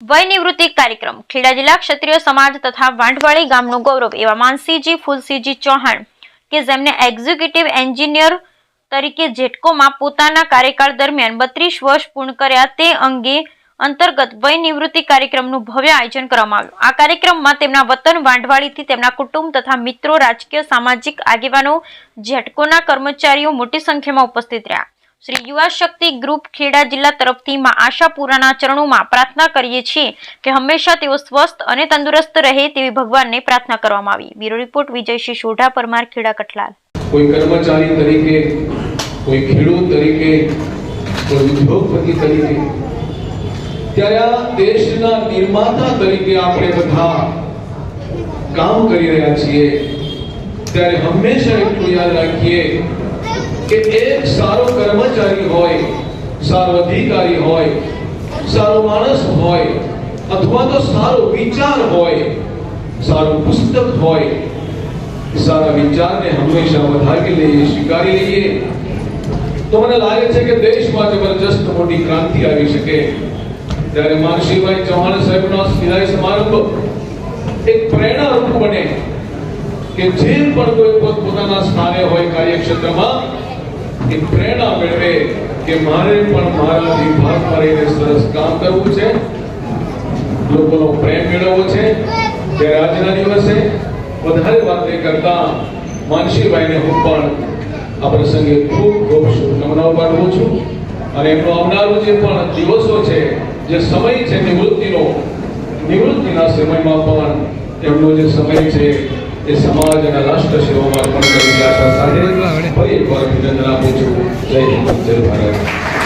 વય નિવૃત્તિ કાર્યક્રમ. ખેડા જિલ્લા ક્ષત્રિય સમાજ તથા વાંઢવાળી ગામનું ગૌરવ એવા માનસીજી, ફુલસીજી ચૌહાણ કે જેમને એક્ઝિક્યુટિવ એન્જિનિયર તરીકે જેટકોમાં પોતાના કાર્યકાળ દરમિયાન બત્રીસ વર્ષ પૂર્ણ કર્યા તે અંગે અંતર્ગત વયનિવૃત્તિ કાર્યક્રમનું ભવ્ય આયોજન કરવામાં આવ્યું. આ કાર્યક્રમમાં તેમના વતન વાંઢવાળીથી તેમના કુટુંબ તથા મિત્રો, રાજકીય, સામાજિક આગેવાનો જેટકોના કર્મચારીઓ મોટી સંખ્યામાં ઉપસ્થિત રહ્યા. શ્રી યુવા શક્તિ ગ્રુપ ખેડા જિલ્લા તરફથી માં આશાપુરાના ચરણોમાં પ્રાર્થના કરીએ છીએ કે હંમેશા તેઓ સ્વસ્થ અને તંદુરસ્ત રહે તેવી ભગવાનને પ્રાર્થના કરવામાં આવી. Bureau report Vijayshree Sodha, Parmar Kheda, Kathlal. કોઈ કર્મચારી તરીકે, કોઈ ખેડૂત તરીકે, કોઈ ઉદ્યોગપતિ તરીકે, ત્યારે આ દેશના નિર્માતા તરીકે આપણે બધા કામ કરી રહ્યા છીએ. ત્યારે હંમેશા એટલું યાદ રાખીએ કે એક સારો કર્મચારી હોય, સારો અધિકારી હોય, સારો માણસ હોય, અથવા તો સારો વિચાર હોય, સારું પુસ્તક હોય, સારા વિચારને હંમેશા વધારી લઈએ, સ્વીકારી લઈએ, તો મને લાગે છે કે દેશમાં જબરજસ્ત મોટી ક્રાંતિ આવી શકે. ત્યારે માનસીભાઈ ચૌહાણ સાહેબનો વિદાય સમારંભ એક પ્રેરણારૂપ બને કે જે પણ કોઈ પોતપોતાના સ્થાને હોય કાર્યક્ષેત્રમાં એ પ્રેરણા મેળવે કે મારે પણ મારા વિભાગ કરીને સરસ કામ કરવું છે. લોકોનો પ્રેમ મેળવવો છે. ત્યારે આજના દિવસે વધારે વાત નહીં કરતા માનસીભાઈને હું પણ આ પ્રસંગે ખૂબ ખૂબ શુભકામનાઓ પાઠવું છું. અને એમનો આવનારો જે પણ દિવસો છે, જે સમય છે નિવૃત્તિનો, નિવૃત્તિના સમયમાં પણ એમનો જે સમય છે, એ સમાજ અને રાષ્ટ્ર સેવામાં અર્પણ કરવાની આશા સાથે طيب بارك الله فيك زي ما قلت لك